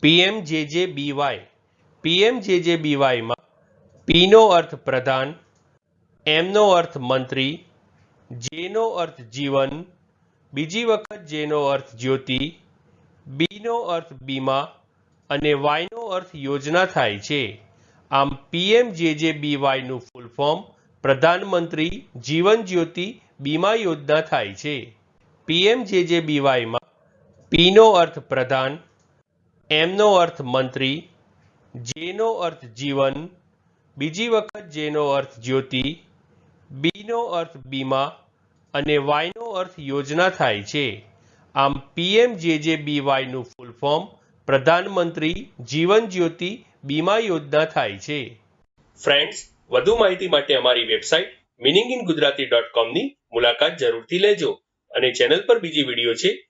PMJJBY પીએમજેજેબીવાયમાં પીનો અર્થ પ્રધાન, એમનો અર્થ મંત્રી, જેનો અર્થ જીવન, બીજી વખત જેનો અર્થ જ્યોતિ, બીનો અર્થ બીમા અને વાયનો અર્થ યોજના થાય છે. આમ પીએમજેજેબીવાયનું ફૂલ ફોર્મ પ્રધાનમંત્રી જીવન જ્યોતિ, બીમા યોજના થાય છે. પીએમજેજેબીવાયમાં પીનો અર્થ પ્રધાન એમનો અર્થ મંત્રી, જેનો અર્થ જીવન, બીજી વખત જેનો અર્થ જ્યોતિ, બીનો અર્થ બીમા અને વાયનો અર્થ યોજના થાય છે. આમ પીએમ પીએમજેજેબીવાયનું ફૂલ ફોર્મ પ્રધાનમંત્રી જીવન જ્યોતિ બીમા યોજના થાય છે. ફ્રેન્ડ્સ વધુ માહિતી માટે અમારી website meaning in Gujarati dot કોમની મુલાકાત જરૂરથી લેજો અને ચેનલ પર બીજી વીડિયો છે